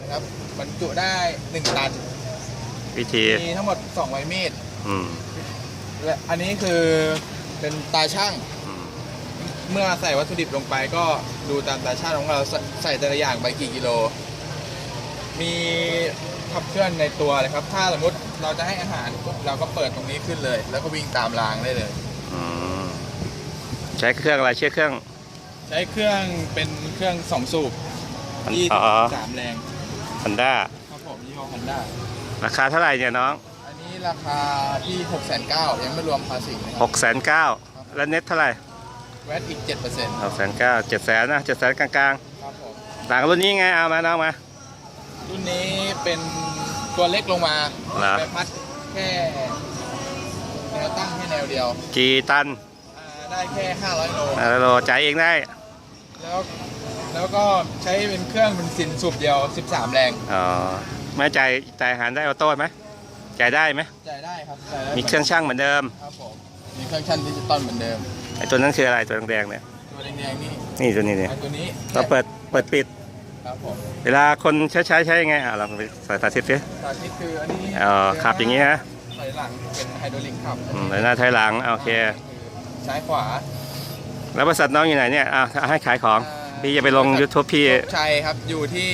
นะครับบรรจุได้ 1 ตัน วิธีมีทั้งหมด2ไวมีดอืมและอันนี้คือเป็นตาช่าง อืมเมื่อใส่วัตถุดิบลงไปก็ดูตามตาช่างของเราใส่ใส่แต่ละอย่างไปกี่กิโล มีขับเคลื่อนในตัวเลยครับ ถ้าสมมติเราจะให้อาหารปุ๊บเราก็เปิดตรงนี้ขึ้นเลย แล้วก็วิ่งตามรางได้เลย อืมใช้เครื่องอะไรใช้เครื่อง ใช้เครื่องเป็นเครื่องสองสูบอ๋อสามแรง ฮันด้าครับผมยี่ห้อ Honda ราคาเท่าไหร่เนี่ยน้อง อันนี้ราคาที่6 9 0 0 0ยังไม่รวมภาษีนะคหรับกแสนเก้าแล้วเน็ตเท่าไหร่แวตอีก7%หกแสนเก้าเจ็ดแสนนะเจ็ดแสนกลางครับผมๆต่างรุ่นนี้ไงเอามาน้องมา รุ่นนี้เป็นตัวเล็กลงมาเหรอไปพัดแค่แนวตั้งแค่แนวเดียวกี่ตันอ่าได้แค่ 500โล อ่าโลจ่ายเองได้ แล้ว แล้วก็ใช้เป็นเครื่องเป็นสินสูบเดียว 13 แรงอ๋อไม่จ่ายจ่ายอาหารได้ออโต้ไหมจ่ายได้ไหมจ่ายได้ครับจ่ายได้มีเครื่องช่างเหมือนเดิมครับผมมีเครื่องชั่นดิจิตอลเหมือนเดิมไอ้ตัวนั้นคืออะไรตัวแดงๆเนี่ยตัวแดงๆนี่นี่ตัวนี้เนี่ยไอ้ตัวนี้เราเปิดเปิดปิดครับผมเวลาคนใช้ใช้ใช้ยังไงอะเราไปสายสาธิตสิสาธิตคืออันนี้อ๋อขับอย่างนี้ฮะถอยหลังเป็นไฮดรอลิกขับอืมแล้วหน้าถอยหลังโอเคซ้ายขวา แล้วบริษัทน้องอยู่ไหนเนี่ยอะให้ขายของ พี่จะไปลง YouTube พี่โชคชัยครับอยู่ที่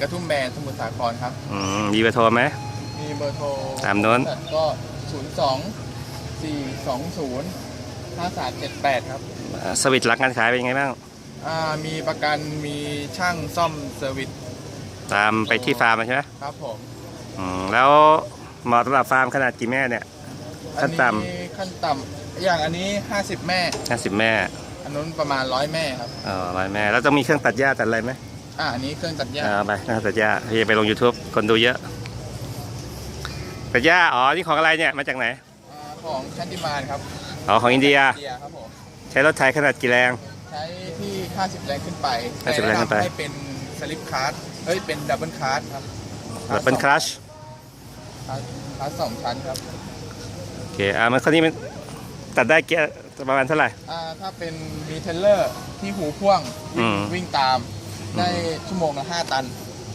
กระทุ่มแบนสมุทรสาครครับ อืมมีเบอร์โทรไหม มีเบอร์โทรตามโน้น ก็0 2 4 2 0 5 3 7 8ครับ อ่าสวิตช์หลังการขายเป็นยังไงบ้าง อ่ามีประกันมีช่างซ่อมเซอร์วิสตามไปที่ฟาร์มใช่ไหมครับผม อืมแล้วเหมาะสำหรับฟาร์มขนาดกี่แม่เนี่ย ขั้นต่ำ อัขั้นต่ำอย่างอันนี้ 50 แม่ 50 แม่ อันนู้นประมาณ100แม่ครับอ๋อร้อยแม่แล้วต้องมีเครื่องตัดหญ้าตัดอะไรไหมอ่าอันนี้เครื่องตัดหญ้าอ่าไปเครื่องตัดหญ้าพี่จะไปลง YouTube คนดูเยอะ ตัดหญ้าอ๋อนี่ของอะไรเนี่ยมาจากไหนอ่าของชันติมานครับอ๋อของอินเดียอินเดียครับผม ใช้รถไถขนาดกี่แรง ใช้ที่ 50 แรงขึ้นไป50แรงขึ้นไปแต่แะำให้เป็นสลิปคาร์ดเฮ้ย เป็นดับเบิลคาร์ดครับแบบเป็นคลัชคาร์ดคาร์ดสองชั้นครับ โอเคอ่ามันคนนี้มัน ตัดได้เกียร์ประมาณเท่าไหร่ อ่าถ้าเป็นมีเทเลอร์ที่หูพ่วงอืวิ่งม วิ่งตาม ได้ชั่วโมงละ5ตัน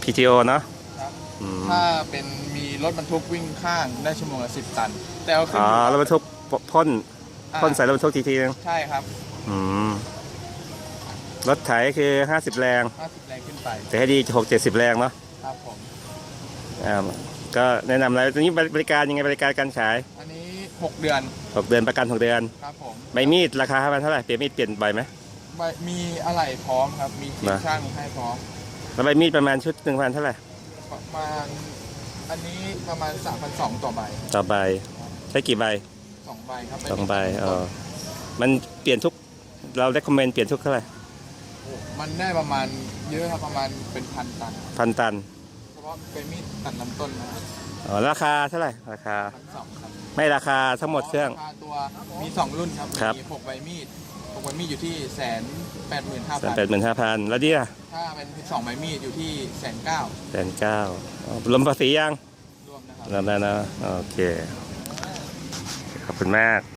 PTO เนาะครับ อืมถ้าเป็นมีรถบรรทุกวิ่งข้างได้ชั่วโมงละ10 ตัน แต่เอาขึ้นอ๋ออยู่รถบรรทุกพ่นอ่าพ่นใส่รถบรรทุกทีทีนึงใช่ครับ อืมรถไถคือ 50 แรง 50แรงขึ้นไปแต่ให้ดี6 70 แรงเนาะครับผม อ่าก็แนะนำอะไรตอนนี้บริการยังไงบริการการขาย อันนี้ 6 เดือน6เดือนประกัน6เดือน ครับผมใบมีดราคาประมาณเท่าไหร่เปลี่ยนมีดเปลี่ยนบ่อยไหม ใบมีอะไรพร้อมครับ มีทีมนะ ช่างให้พร้อม แล้วใบมีดประมาณชุดหนึ่งพันเท่าไหร่ประมาณ อันนี้ประมาณ 3,200 ต่อใบต่อใบใช้กี่ใบ2ใบครับสองใบอ๋อมันเปลี่ยนทุกเราได้คอมเมนต์เปลี่ยนทุกเท่าไหร่มันได้ประมาณเยอะครับประมาณเป็นพันตัน พันตันเฉพาะเป็นมีดตัดลำต้นนะครับอ๋อราคาเท่าไหร่ราคา พันสองครับ ไม่ราคาทั้งหมดเครื่องราคาตัวมี 2 รุ่นครับครับ มี6ใบมีด6ใบมีดอยู่ที่แสนแปดหมื่นห้าแสนพันแปดหมื่นห้าพันแล้วเนี่ยถ้าเป็นสองใบมีดอยู่ที่แสนเก้าแสนเก้าอ๋อรวมภาษียังรวมนะครับ รวมแล้วนะโอเค ขอบคุณมาก